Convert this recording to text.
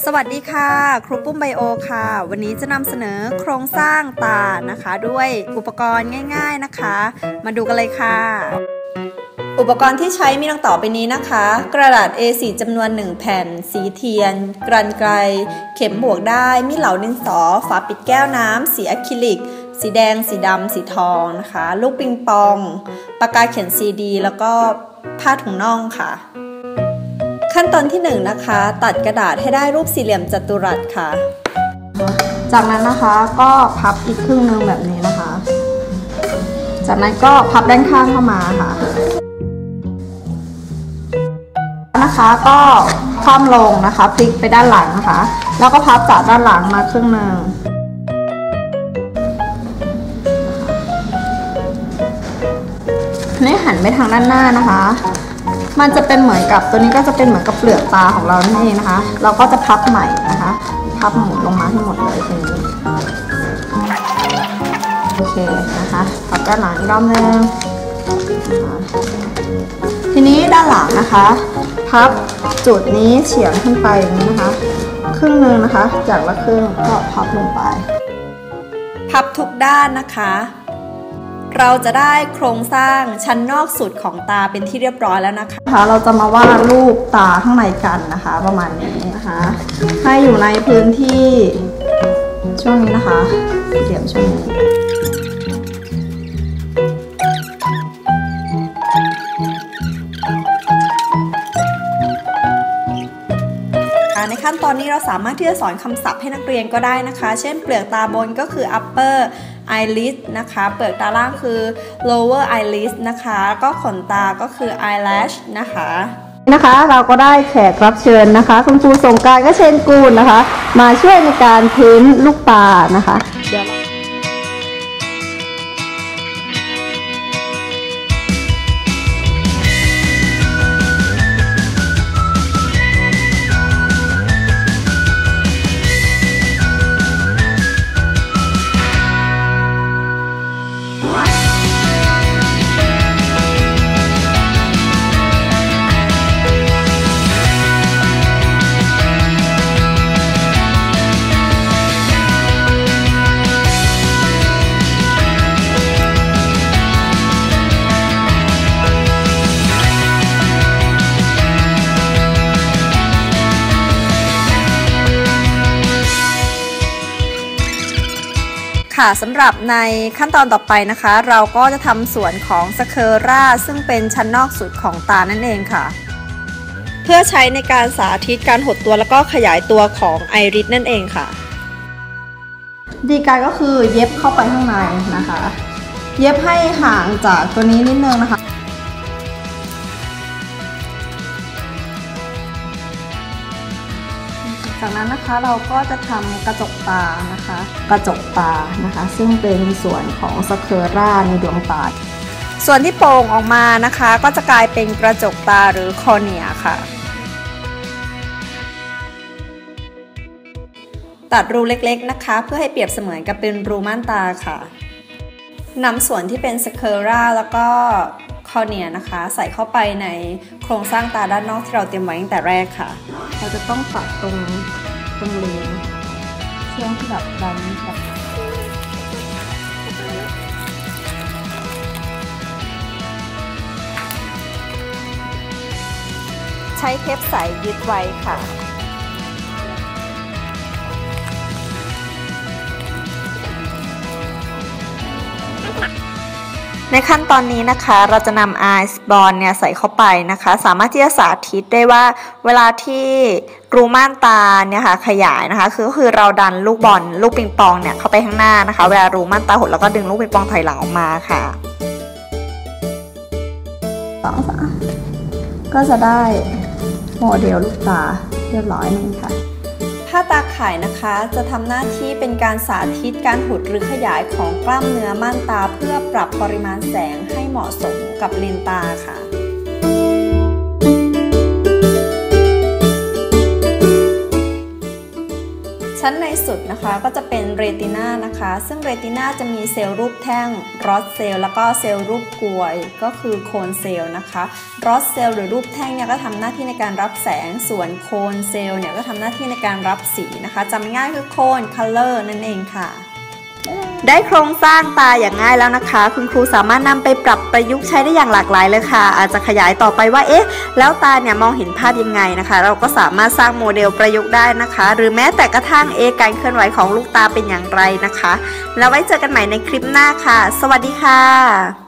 สวัสดีค่ะ ครูปุ้มไบโอค่ะ วันนี้จะนำเสนอโครงสร้างตานะคะ ด้วยอุปกรณ์ง่าย ๆนะคะ มาดูกันเลยค่ะ อุปกรณ์ที่ใช้มีดังต่อไปนี้นะคะ กระดาษ A4 จำนวน 1 แผ่น สีเทียน กรันไกร เข็มบวกได้ มีเหลาดินสอ ฝาปิดแก้วน้ำ สีอะคริลิก สีแดง สีดำ สีทองนะคะ ลูกปิงปอง ปากกาเขียนซีดี แล้วก็ผ้าถุงน่องค่ะ ขั้นตอนที่1นนะคะ ตัดกระดาษให้ได้รูปสี่เหลี่ยมจัตุรัสค่ะ จากนั้นนะคะก็พับอีกครึ่งนึงแบบนี้นะคะ จากนั้นก็พับด้านข้างเข้ามาค่ะนะคะก็คว่ำลงนะคะพลิกไปด้านหลังนะคะ แล้วก็พับจากด้านหลังมาครึ่งหนึ่งนี่หันไปทางด้านหน้านะคะ มันจะเป็นเหมือนกับตัวนี้ก็จะเป็นเหมือนกับเปลือกตาของเรานั่นเองนะคะ เราก็จะพับใหม่นะคะ พับหมุนลงมาให้หมดเลยทีนี้โอเคนะคะพับด้านหลังอีกรอบนึงทีนี้ด้านหลังนะคะ พับจุดนี้เฉียงขึ้นไปอย่างนี้นะคะ ครึ่งหนึ่งนะคะ จากละครึ่งก็พับลงไป พับทุกด้านนะคะ เราจะได้โครงสร้างชั้นนอกสุดของตาเป็นที่เรียบร้อยแล้วนะคะเราจะมาวาดรูปตาข้างในกันนะคะ ประมาณนี้นะคะ ให้อยู่ในพื้นที่ช่วงนี้นะคะเดี๋ยวช่วงนี้ในขั้นตอนนี้เราสามารถที่จะสอนคำศัพท์ให้นักเรียนก็ได้นะคะ เช่นเปลือกตาบนก็คือ upper eyelid นะคะ เปลือกตาล่างคือ lower eyelid นะคะ ก็ขนตาก็คือ eyelash นะคะนะคะเราก็ได้แขกรับเชิญนะคะ คุณครูสงการก็เชนกูลนะคะ มาช่วยในการเพ้นลูกตานะคะเดี๋ยว ค่ะสำหรับในขั้นตอนต่อไปนะคะ เราก็จะทำส่วนของสเคอร่าซึ่งเป็นชั้นนอกสุดของตานั่นเองค่ะ เพื่อใช้ในการสาธิตการหดตัวแล้วก็ขยายตัวของไอริสนั่นเองค่ะ ดีการก็คือเย็บเข้าไปข้างในนะคะ เย็บให้ห่างจากตัวนี้นิดนึงนะคะ จากนั้นนะคะเราก็จะทำกระจกตานะคะ กระจกตานะคะ ซึ่งเป็นส่วนของสเคอร่าในดวงตาส่วนที่โป่งออกมานะคะ ก็จะกลายเป็นกระจกตาหรือคอเนียค่ะ ตัดรูเล็กๆนะคะ เพื่อให้เปรียบเสมือนกับเป็นรูม่านตาค่ะนำส่วนที่เป็นสเคอร่าแล้วก็ คอเนียนะคะ ใส่เข้าไปในโครงสร้างตาด้านนอกที่เราเตรียมไว้ตั้งแต่แรกค่ะ เราจะต้องตัดตรงตรงเลนช่วงที่แบบดันแบบใช้เทปใสยึดไว้ค่ะ ในขั้นตอนนี้นะคะเราจะนำไอซ์บอลเนี่ยใส่เข้าไปนะคะ สามารถที่จะสาธิตได้ว่าเวลาที่รูม่านตาเนี่ยค่ะขยายนะคะ คือก็คือเราดันลูกบอลลูกปิงปองเนี่ยเข้าไปข้างหน้านะคะ เวลารูม่านตาหดแล้วก็ดึงลูกปิงปองถอยหลังออกมาค่ะสองสามก็จะได้โมเดลลูกตาเรียบร้อยนึงค่ะ ผ้าตาข่ายนะคะจะทำหน้าที่เป็นการสาธิตการหดหรือขยายของกล้ามเนื้อม่านตาเพื่อปรับปริมาณแสงให้เหมาะสมกับเลนตาค่ะ ชั้นในสุดนะคะก็จะเป็นเรตินานะคะ ซึ่งเรตินาจะมีเซลล์รูปแท่งรอสเซลล์แล้วก็เซลล์รูปกลวยก็คือโคนเซลล์นะคะรอสเซลล์หรือรูปแท่งเนี่ยก็ทำหน้าที่ในการรับแสงส่วนโคนเซลล์เนี่ยก็ทำหน้าที่ในการรับสีนะคะจำง่ายคือโคน color นั่นเองค่ะ ได้โครงสร้างตาอย่างง่ายแล้วนะคะ คุณครูสามารถนำไปปรับประยุกต์ใช้ได้อย่างหลากหลายเลยค่ะ อาจจะขยายต่อไปว่าเอ๊ะ แล้วตาเนี่ยมองเห็นภาพยังไงนะคะ เราก็สามารถสร้างโมเดลประยุกต์ได้นะคะ หรือแม้แต่กระทั่งเอการเคลื่อนไหวของลูกตาเป็นอย่างไรนะคะ แล้วไว้เจอกันใหม่ในคลิปหน้าค่ะ สวัสดีค่ะ